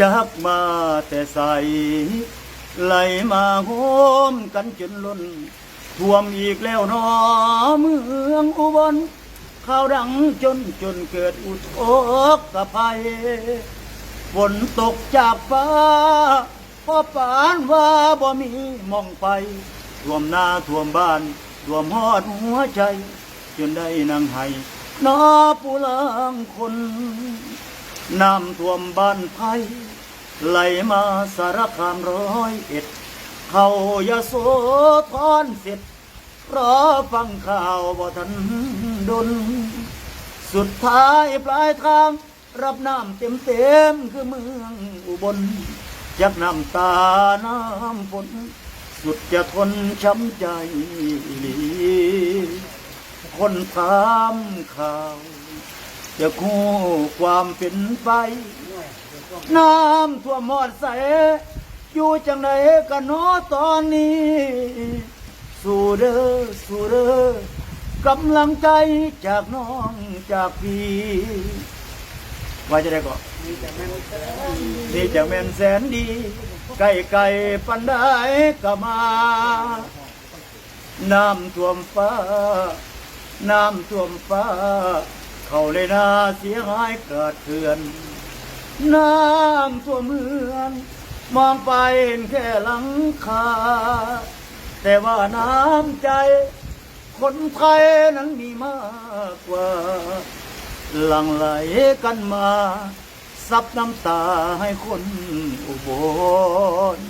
จักมาแต่ใส ไหลมาโหมกันจนล้นท่วมอีกแล้วนอเมืองอุบลข่าวดังจนจนเกิดอุทกภัยฝนตกจากฟ้าพอปานว่าบ่มีมองไปท่วมหน้าท่วมบ้านท่วมหอดหัวใจ จนได้นั่งให้นอปูลังคน น้ำท่วมบ้านไผ่ ไหลมาสารคามร้อยเอ็ด เขายาโสธรเสร็จรอฟังข่าวบ่ทันดน สุดท้ายปลายทาง รับน้ำเต็มเต็มคือเมืองอุบลจากน้ำตาน้ำฝน สุดจะทนช้ำใจหลีคนถามข่าว จะคู่ความเป็นไป น้ำท่วมหมอดใส อยู่จังไหนกันเนอตอนนี้ สู้เด้อสู้เด้อกำลังใจจากน้องจากพี่ว่าจะได้ก็นี่จะแม่นแสนดี ไก่ไก่ปันได้ก็มา น้ำท่วมฟ้า น้ำท่วมฟ้า เขาเลยนาเสียหายเกิดเถือน น้ำท่วเมืองมองไปเห็นแค่หลังคา แต่ว่าน้ำใจ คนไทยนั้นมีมากกว่า หลั่งไหลกันมา ซับน้ำตาให้คนอุบล